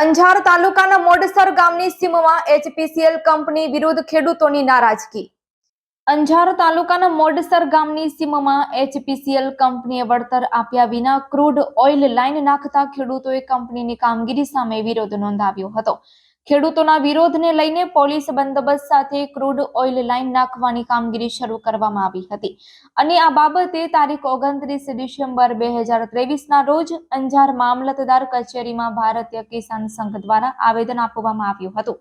અંજાર તાલુકાના મોડસર ગામની સીમમાં એચપીસીએલ કંપની વિરુદ્ધ ખેડૂતોની નારાજગી. અંજાર તાલુકાના મોડસર ગામની સીમમાં એચપીસીએલ કંપનીએ વળતર આપ્યા વિના ક્રૂડ ઓઇલ લાઇન નાખતા ખેડૂતોએ કંપનીની કામગીરી સામે વિરોધ નોંધાવ્યો હતો. ખેડૂતોના વિરોધને લઈને પોલીસ બંદોબસ્ત સાથે ક્રૂડ ઓઇલ લાઇન નાખવાની કામગીરી શરૂ કરવામાં આવી હતી. અને આ બાબતે તારીખ ઓગણત્રીસ ડિસેમ્બર બે હજાર ત્રેવીસના રોજ અંજાર મામલતદાર કચેરીમાં ભારતીય કિસાન સંઘ દ્વારા આવેદન આપવામાં આવ્યું હતું.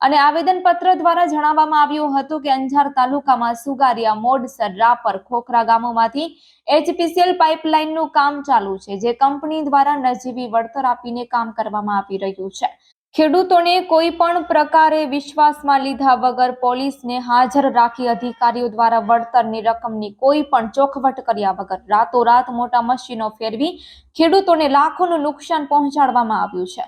અને આવેદન પત્ર દ્વારા જણાવવામાં આવ્યું હતું કે અંજાર તાલુકામાં સુગારિયા, મોડસર, રાપર, ખોખરા ગામોમાંથી એચપીસીએલ પાઇપલાઇનનું કામ ચાલુ છે, જે કંપની દ્વારા નજીવી વળતર આપીને કામ કરવામાં આવી રહ્યું છે. ખેડૂતોને કોઈ પણ પ્રકારે વિશ્વાસમાં લીધા વગર પોલીસને હાજર રાખી અધિકારીઓ દ્વારા વળતરની રકમની કોઈ પણ ચોખવટ કર્યા વગર રાતોરાત મોટા મશીનો ફેરવી ખેડૂતોને લાખોનું નુકસાન પહોંચાડવામાં આવ્યું છે.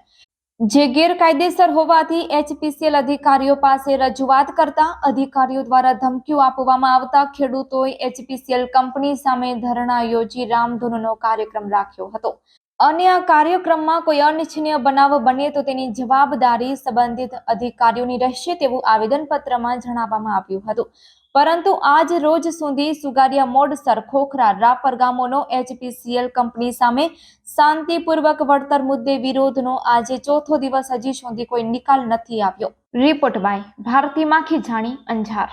જે ગેરકાયદેસર હોવાથી એચપીસીએલ અધિકારીઓ પાસે રજૂઆત કરતા અધિકારીઓ દ્વારા ધમકીઓ આપવામાં આવતા ખેડૂતોએ એચપીસીએલ કંપની સામે ધરણા યોજી રામધૂનનો કાર્યક્રમ રાખ્યો હતો. અને આ કાર્યક્રમમાં કોઈ અનિચ્છનીય બનાવ બને તો તેની જવાબદારી સંબંધિત અધિકારીઓની રહેશે તેવું આવેદનપત્રમાં જણાવવામાં આવ્યું હતું. પરંતુ આજ રોજ સુધી સુગારિયા મોડસર ખોખરા રાપર ગામોનો એચપીસીએલ કંપની સામે શાંતિપૂર્વક વળતર મુદ્દે વિરોધનો આજે ચોથો દિવસ હજી સુધી કોઈ નિકાલ નથી આવ્યો. રિપોર્ટ બાય ભારતી માખી જાણી અંજાર.